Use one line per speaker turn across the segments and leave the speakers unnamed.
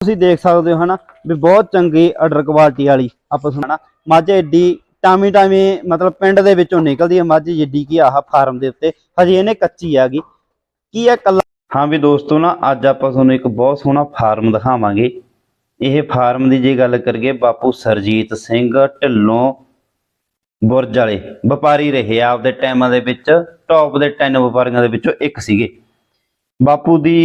ਤੁਸੀਂ ਦੇਖ ਸਕਦੇ ਹੋ ਹਨਾ ਵੀ ਬਹੁਤ ਚੰਗੀ ਆਰਡਰ ਕੁਆਲਿਟੀ ਵਾਲੀ ਆਪਾਂ ਸੁਣਾ ਮੱਝ ਏਡੀ ਟਾਮੀ ਟਾਮੀ ਮਤਲਬ ਪਿੰਡ ਦੇ ਵਿੱਚੋਂ ਨਿਕਲਦੀ ਹੈ ਮੱਝ ਜਿੱਡੀ ਕੀ ਆਹ ਫਾਰਮ ਦੇ ਉੱਤੇ। ਹਜੇ ਇਹਨੇ ਕੱਚੀ ਹੈਗੀ ਕੀ ਹੈ ਕੱਲਾ ਹਾਂ ਵੀ ਦੋਸਤੋ ਨਾ, ਅੱਜ ਆਪਾਂ ਤੁਹਾਨੂੰ ਇੱਕ ਬਹੁਤ ਸੋਹਣਾ ਫਾਰਮ ਦਿਖਾਵਾਂਗੇ। ਇਹ ਫਾਰਮ ਦੀ ਜੇ ਗੱਲ ਕਰੀਏ, ਬਾਪੂ ਸਰਜੀਤ ਸਿੰਘ ਢਿੱਲੋਂ ਬੁਰਜ ਵਾਲੇ। ਵਪਾਰੀ ਰਹੇ ਆ, ਆਪਦੇ ਟਾਈਮਾਂ ਦੇ ਵਿੱਚ ਟੌਪ ਦੇ 10 ਵਪਾਰੀਆਂ ਦੇ ਵਿੱਚੋਂ ਇੱਕ ਸੀਗੇ। ਬਾਪੂ ਦੀ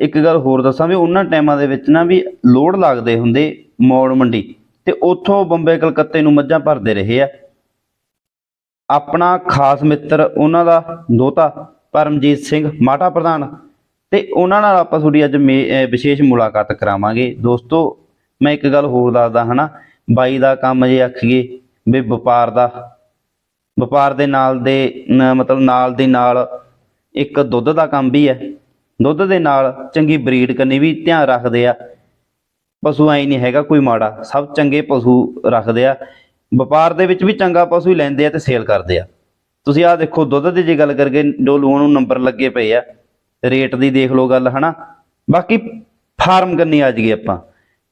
ਇੱਕ ਗੱਲ ਹੋਰ ਦੱਸਾਂ ਵੀ ਉਹਨਾਂ ਟਾਈਮਾਂ ਦੇ ਵਿੱਚ ਨਾ ਵੀ ਲੋੜ ਲੱਗਦੇ ਹੁੰਦੇ ਮੌੜ ਮੰਡੀ ਤੇ ਉੱਥੋਂ ਬੰਬੇ ਕਲਕੱਤੇ ਨੂੰ ਮੱਝਾਂ ਭਰਦੇ ਰਹੇ ਆ। ਆਪਣਾ ਖਾਸ ਮਿੱਤਰ ਉਹਨਾਂ ਦਾ ਦੋਤਾ ਪਰਮਜੀਤ ਸਿੰਘ ਮਾਟਾ ਪ੍ਰਧਾਨ। ਤੇ ਉਹਨਾਂ ਨਾਲ ਆਪਾਂ ਤੁਹਾਡੀ ਅੱਜ ਮੇ- ਵਿਸ਼ੇਸ਼ ਮੁਲਾਕਾਤ ਕਰਾਵਾਂਗੇ। ਦੋਸਤੋ, ਮੈਂ ਇੱਕ ਗੱਲ ਹੋਰ ਦੱਸਦਾ ਹਨਾ ਬਾਈ ਦਾ ਕੰਮ ਜੇ ਆਖੀਏ ਵੀ ਵਪਾਰ ਦਾ, ਵਪਾਰ ਦੇ ਨਾਲ ਦੇ ਮਤਲਬ ਨਾਲ ਦੀ ਨਾਲ ਇੱਕ ਦੁੱਧ ਦਾ ਕੰਮ ਵੀ ਹੈ। ਦੁੱਧ ਦੇ ਨਾਲ ਚੰਗੀ ਬਰੀਡ ਕਰਨੀ ਵੀ ਧਿਆਨ ਰੱਖਦੇ ਆ। ਪਸ਼ੂ ਐ ਨਹੀਂ ਹੈਗਾ ਕੋਈ ਮਾੜਾ, ਸਭ ਚੰਗੇ ਪਸ਼ੂ ਰੱਖਦੇ ਆ। ਵਪਾਰ ਦੇ ਵਿੱਚ ਵੀ ਚੰਗਾ ਪਸ਼ੂ ਹੀ ਲੈਂਦੇ ਆ ਤੇ ਸੇਲ ਕਰਦੇ ਆ। ਤੁਸੀਂ ਆਹ ਦੇਖੋ, ਦੁੱਧ ਦੀ ਜੇ ਗੱਲ ਕਰਗੇ ਜੋ ਲੋਨ ਨੂੰ ਨੰਬਰ ਲੱਗੇ ਪਏ ਆ ਰੇਟ ਦੀ ਦੇਖ ਲਓ ਗੱਲ, ਹਨਾ। ਬਾਕੀ ਫਾਰਮ ਕਰਨੀ ਆ ਜੀਏ ਆਪਾਂ।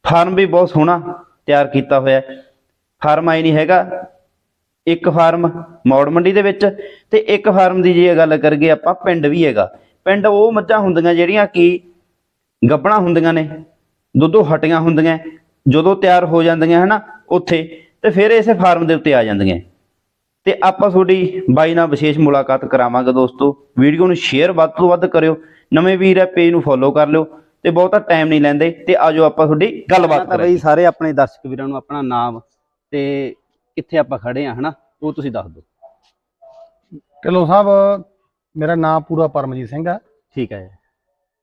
ਫਾਰਮ ਵੀ ਬਹੁਤ ਸੋਹਣਾ ਤਿਆਰ ਕੀਤਾ ਹੋਇਆ। ਫਾਰਮ ਆਈ ਨਹੀਂ ਹੈਗਾ, ਇੱਕ ਫਾਰਮ ਮੌੜ ਮੰਡੀ ਦੇ ਵਿੱਚ ਤੇ ਇੱਕ ਫਾਰਮ ਦੀ ਜੇ ਗੱਲ ਕਰਗੇ ਆਪਾਂ ਪਿੰਡ ਵੀ ਹੈਗਾ। ਪਿੰਡ ਉਹ ਮੱਝਾਂ ਹੁੰਦੀਆਂ ਜਿਹੜੀਆਂ ਕਿ ਗੱਬਣਾ ਹੁੰਦੀਆਂ ਨੇ ਦੁੱਧੋਂ ਹਟੀਆਂ ਹੁੰਦੀਆਂ ਜਦੋਂ ਤਿਆਰ ਹੋ ਜਾਂਦੀਆਂ ਹਨਾ ਉੱਥੇ ਤੇ ਫਿਰ ਇਸੇ ਫਾਰਮ ਦੇ ਉੱਤੇ ਆ ਜਾਂਦੀਆਂ। ਤੇ ਆਪਾਂ ਤੁਹਾਡੀ ਬਾਈ ਨਾਲ ਵਿਸ਼ੇਸ਼ ਮੁਲਾਕਾਤ ਕਰਾਵਾਂਗੇ ਦੋਸਤੋ। ਵੀਡੀਓ ਨੂੰ ਸ਼ੇਅਰ ਵੱਧ ਤੋਂ ਵੱਧ ਕਰਿਓ ਨਵੇਂ ਵੀਰ ਹੈ ਪੇਜ ਨੂੰ ਫੋਲੋ ਕਰ ਲਿਓ ਤੇ ਬਹੁਤਾ ਟਾਈਮ ਨਹੀਂ ਲੈਂਦੇ ਤੇ ਆਜੋ ਆਪਾਂ ਤੁਹਾਡੀ ਗੱਲਬਾਤ ਕਰਾਂਗੇ। ਬਈ ਸਾਰੇ ਆਪਣੇ ਦਰਸ਼ਕ ਵੀਰਾਂ ਨੂੰ ਆਪਣਾ ਨਾਮ ਤੇ ਕਿੱਥੇ ਆਪਾਂ ਖੜੇ ਆ ਹਨਾ ਉਹ ਤੁਸੀਂ ਦੱਸ ਦਿਓ।
ਢਿੱਲੋਂ ਸਾਹਿਬ ਮੇਰਾ ਨਾਮ ਪੂਰਾ ਪਰਮਜੀਤ ਸਿੰਘ ਹੈ
ਠੀਕ ਹੈ